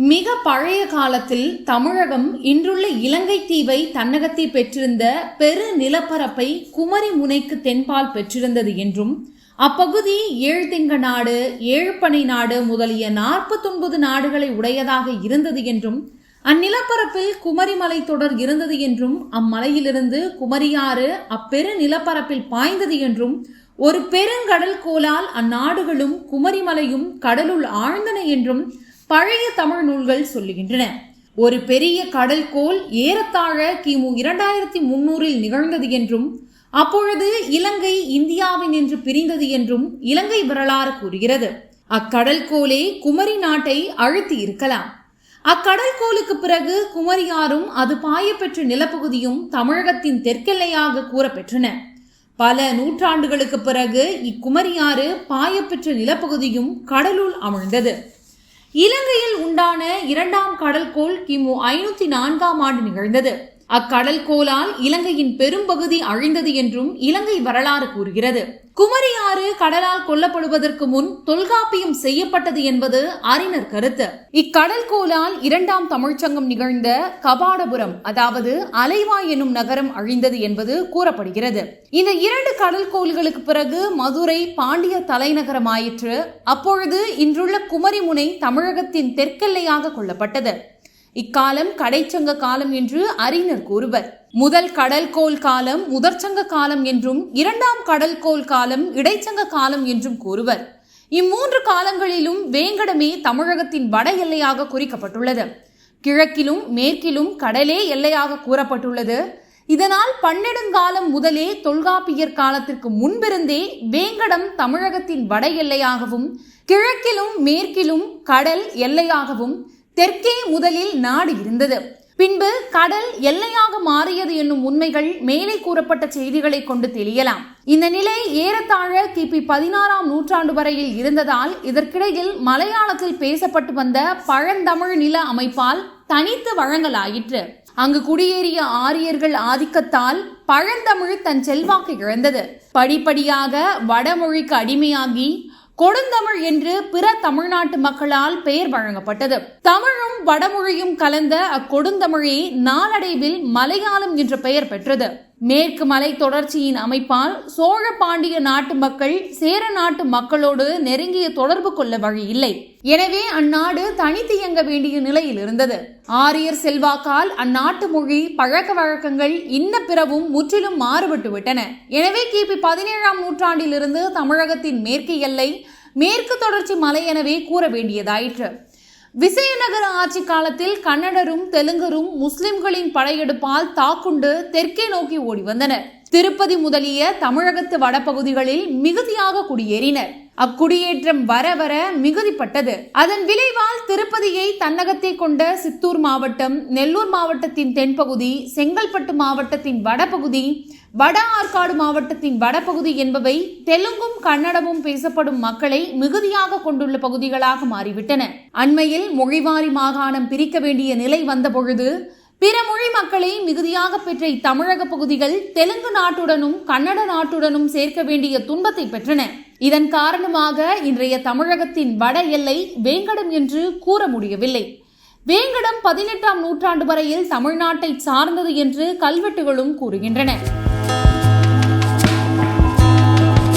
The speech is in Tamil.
மிக பழைய காலத்தில் தமிழகம் இன்றுள்ள இலங்கை தீவை தன்னகத்தை பெற்றிருந்த பெரு நிலப்பரப்பை குமரி முனைக்கு தென்பால் பெற்றிருந்தது என்றும் அப்பகுதி ஏழ்திங்க நாடு ஏழுப்பனை நாடு முதலிய நாற்பத்தொன்பது நாடுகளை உடையதாக இருந்தது என்றும் அந்நிலப்பரப்பில் குமரிமலை தொடர் இருந்தது என்றும் அம்மலையிலிருந்து குமரியாறு அப்பெரு நிலப்பரப்பில் பாய்ந்தது என்றும் ஒரு பெருங்கடல் கோலால் அந்நாடுகளும் குமரிமலையும் கடலுள் ஆழ்ந்தன என்றும் பழைய தமிழ் நூல்கள் சொல்லுகின்றன. ஒரு பெரிய கடல் கோல் ஏறத்தாழ கிமு இரண்டாயிரத்தி முன்னூறில் நிகழ்ந்தது என்றும் அப்பொழுது இலங்கை இந்தியாவின் என்று பிரிந்தது என்றும் இலங்கை வரலாறு கூறுகிறது. அக்கடல் கோலே குமரி நாட்டை அழுத்தி இருக்கலாம். அக்கடல் கோலுக்கு பிறகு குமரியாரும் அது பாயப்பெற்ற நிலப்பகுதியும் தமிழகத்தின் தெற்கெல்லையாக கூறப்பெற்றன. பல நூற்றாண்டுகளுக்கு பிறகு இக்குமரியாறு பாயப்பெற்ற நிலப்பகுதியும் கடலுள் அமிழ்ந்தது. இலங்கையில் உண்டான இரண்டாம் கடல்கோள் கிமு ஐநூத்தி நான்காம் ஆண்டு நிகழ்ந்தது. அக்கடல் கோலால் இலங்கையின் பெரும்பகுதி அழிந்தது என்றும் இலங்கை வரலாறு கூறுகிறது. குமரி ஆறு கடலால் கொல்லப்படுவதற்கு முன் தொல்காப்பியம் செய்யப்பட்டது என்பது அறிஞர் கருத்து. இக்கடல் கோலால் இரண்டாம் தமிழ்ச்சங்கம் நிகழ்ந்த கபாடபுரம் அதாவது அலைவாய் எனும் நகரம் அழிந்தது என்பது கூறப்படுகிறது. இந்த இரண்டு கடல் கோள்களுக்கு பிறகு மதுரை பாண்டிய தலைநகரம் ஆயிற்று அப்பொழுது இன்றுள்ள குமரிமுனை தமிழகத்தின் தெற்கெல்லையாக கொள்ளப்பட்டது இக்காலம் கடைச்சங்க காலம் என்று அறிஞர் கூறுவர். முதல் கடல்கோள் காலம் முதற்சங்க காலம் என்றும் இரண்டாம் கடல்கோள் காலம் இடைச்சங்க காலம் என்றும் கூறுவர். இம்மூன்று காலங்களிலும் வேங்கடமே தமிழகத்தின் வட எல்லையாக குறிக்கப்பட்டுள்ளது. கிழக்கிலும் மேற்கிலும் கடலே எல்லையாக கூறப்பட்டுள்ளது. இதனால் பன்னெடுங்காலம் முதலே தொல்காப்பியர் காலத்திற்கு முன்பிருந்தே வேங்கடம் தமிழகத்தின் வட எல்லையாகவும் கிழக்கிலும் மேற்கிலும் கடல் எல்லையாகவும் தெற்கே முதலில் நாடு இருந்தது. பின்பு கடல் எல்லையாக மாறியது என்னும் உண்மைகள் மேலே கூறப்பட்ட செய்திகளை கொண்டு தெளியலாம். இந்த நிலை ஏறத்தாழ கிபி பதினாறாம் நூற்றாண்டு வரையில் இருந்ததால் இதற்கிடையில் மலையாளத்தில் பேசப்பட்டு வந்த பழந்தமிழ் நில அமைப்பால் தனித்து வழங்கலாயிற்று. அங்கு குடியேறிய ஆரியர்கள் ஆதிக்கத்தால் பழந்தமிழ் தன் செல்வாக்கு இழந்தது. படிப்படியாக வடமொழிக்கு அடிமையாகி கொடுந்தமிழ் என்று பிற தமிழ்நாட்டு மக்களால் பெயர் வழங்கப்பட்டது. தமிழும் வடமொழியும் கலந்த அக்கொடுந்தமிழே நாளடைவில் மலையாளம் என்ற பெயர் பெற்றது. மேற்கு மலை தொடர்ச்சியின் அமைப்பால் சோழ பாண்டிய நாட்டு மக்கள் சேர நாட்டு மக்களோடு நெருங்கிய தொடர்பு கொள்ள வழி இல்லை. எனவே அந்நாடு தனித்து இயங்க வேண்டிய நிலையில் இருந்தது. ஆரியர் செல்வாக்கால் அந்நாட்டு மொழி பழக்க வழக்கங்கள் இன்ன பிறவும் முற்றிலும் மாறுபட்டு விட்டன. எனவே கிபி பதினேழாம் நூற்றாண்டிலிருந்து தமிழகத்தின் மேற்கு எல்லை மேற்கு தொடர்ச்சி மலை எனவே கூற வேண்டியதாயிற்று. விசயநகர ஆட்சி காலத்தில் கன்னடரும் தெலுங்கரும் முஸ்லிம்களின் படையெடுப்பால் தாக்குண்டு தெற்கே நோக்கி ஓடி வந்தனர் திருப்பதி முதலிய தமிழகத்து வடபகுதிகளில் மிகுதியாக குடியேறினர். அக்குடியேற்றம் வர வர மிகுதிப்பட்டது. அதன் விளைவால் திருப்பதியை தன்னகத்தை கொண்ட சித்தூர் மாவட்டம் நெல்லூர் மாவட்டத்தின் தென்பகுதி செங்கல்பட்டு மாவட்டத்தின் வடபகுதி வட ஆற்காடு மாவட்டத்தின் வடபகுதி என்பவை தெலுங்கும் கன்னடமும் பேசப்படும் மக்களை மிகுதியாக கொண்டுள்ள பகுதிகளாக மாறிவிட்டன. அண்மையில் மொழிவாரி மாகாணம் பிரிக்க வேண்டிய நிலை வந்தபொழுது பிற மொழி மக்களை மிகுதியாக பெற்ற இத்தமிழக பகுதிகள் தெலுங்கு நாட்டுடனும் கன்னட நாட்டுடனும் சேர்க்க வேண்டிய துன்பத்தை பெற்றன. இதன் காரணமாக இன்றைய தமிழகத்தின் வட எல்லை வேங்கடம் என்று கூற முடியவில்லை. வேங்கடம் பதினெட்டாம் நூற்றாண்டு வரையில் தமிழ்நாட்டை சார்ந்தது என்று கல்வெட்டுகளும் கூறுகின்றன.